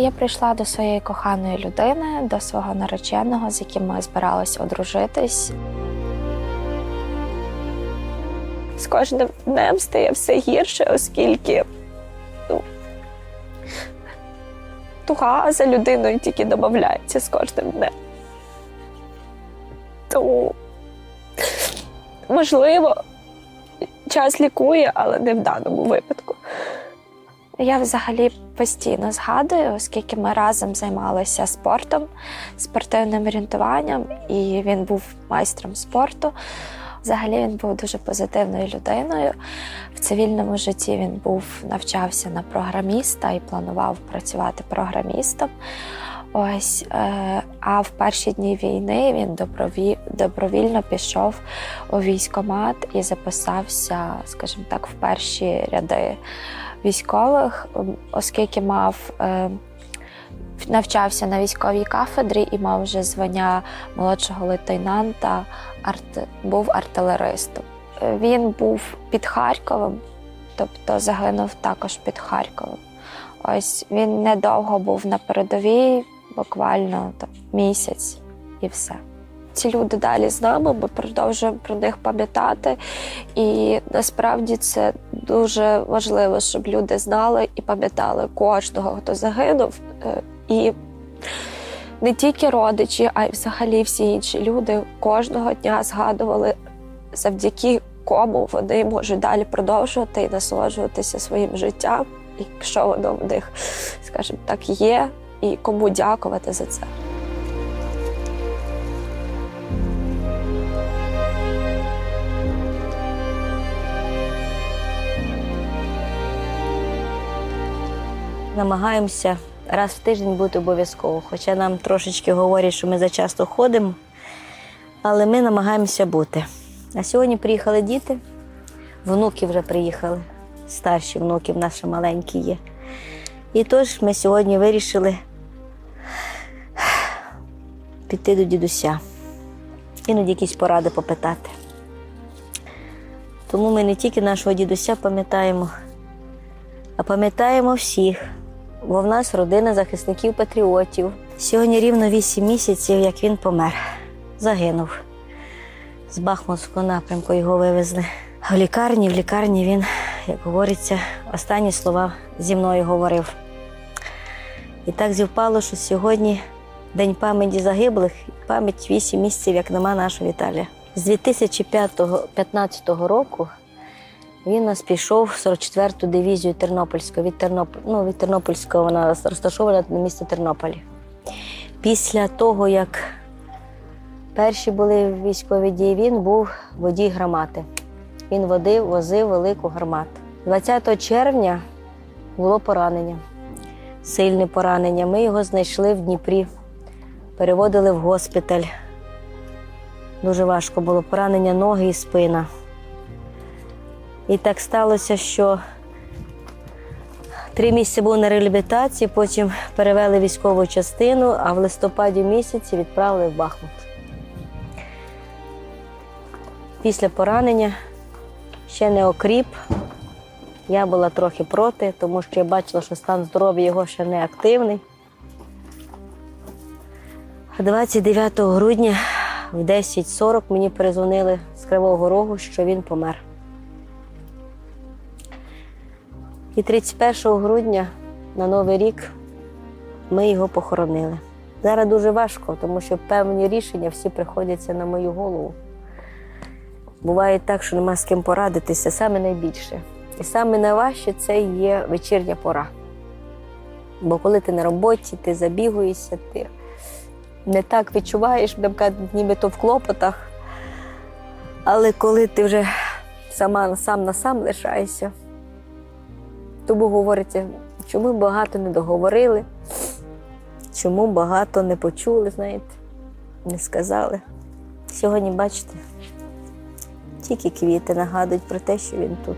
Я прийшла до своєї коханої людини, до свого нареченого, з яким ми збиралися одружитись. З кожним днем стає все гірше, оскільки ну, туга за людиною тільки додається з кожним днем. Тому, можливо, час лікує, але не в даному випадку. Я взагалі постійно згадую, оскільки ми разом займалися спортом, спортивним орієнтуванням, і він був майстром спорту. Взагалі він був дуже позитивною людиною. В цивільному житті він був навчався на програміста і планував працювати програмістом. Ось, е, а в перші дні війни він доброві, добровільно пішов у військкомат і записався, скажімо так, в перші ряди військових, оскільки мав. Е, Навчався на військовій кафедрі і мав вже звання молодшого лейтенанта, арт... був артилеристом. Е, Він був під Харковом, тобто загинув також під Харковом. Ось він недовго був на передовій, буквально місяць і все. Ці люди далі з нами, ми продовжуємо про них пам'ятати. І насправді це дуже важливо, щоб люди знали і пам'ятали кожного, хто загинув. Е, І не тільки родичі, а й взагалі всі інші люди кожного дня згадували, завдяки кому вони можуть далі продовжувати і насолоджуватися своїм життям, якщо воно в них, скажімо так, є, і кому дякувати за це. Намагаємося раз в тиждень бути обов'язково. Хоча нам трошечки говорять, що ми зачасто ходимо, але ми намагаємося бути. А сьогодні приїхали діти, внуки вже приїхали, старші внуки в ще маленькі є. І тож ми сьогодні вирішили піти до дідуся, іноді якісь поради попитати. Тому ми не тільки нашого дідуся пам'ятаємо, а пам'ятаємо всіх, бо в нас родина захисників патріотів. Сьогодні рівно 8 місяців, як він помер, загинув. З Бахмутського напрямку його вивезли. В лікарні, в лікарні він, як говориться, останні слова зі мною говорив. І так зівпало, що сьогодні День пам'яті загиблих, пам'ять 8 місяців, як нема нашого Віталія. З 2015 року він нас пішов в 44-ту дивізію Тернопільську. Від, Терноп... ну, від Тернопільського вона розташована на місто Тернополі. Після того, як перші були військові дії, він був водій гармати. Він водив, возив велику гармату. 20 червня було поранення, сильне поранення. Ми його знайшли в Дніпрі, переводили в госпіталь. Дуже важко було поранення ноги і спина. І так сталося, що три місяці був на реабілітації, потім перевели військову частину, а в листопаді місяці відправили в Бахмут. Після поранення ще не окріп. Я була трохи проти, тому що я бачила, що стан здоров'я його ще не активний. 29 грудня в 10.40 мені перезвонили з Кривого Рогу, що він помер. І 31 грудня на Новий рік ми його похоронили. Зараз дуже важко, тому що певні рішення всі приходяться на мою голову. Буває так, що нема з ким порадитися, саме найбільше. І саме найважче це є вечірня пора. Бо коли ти на роботі, ти забігуєшся, ти не так відчуваєш, нібито в клопотах. Але коли ти вже сама сам на сам лишаєшся, тому говориться, чому багато не договорили, чому багато не почули, знаєте, не сказали. Сьогодні, бачите, тільки квіти нагадують про те, що він тут.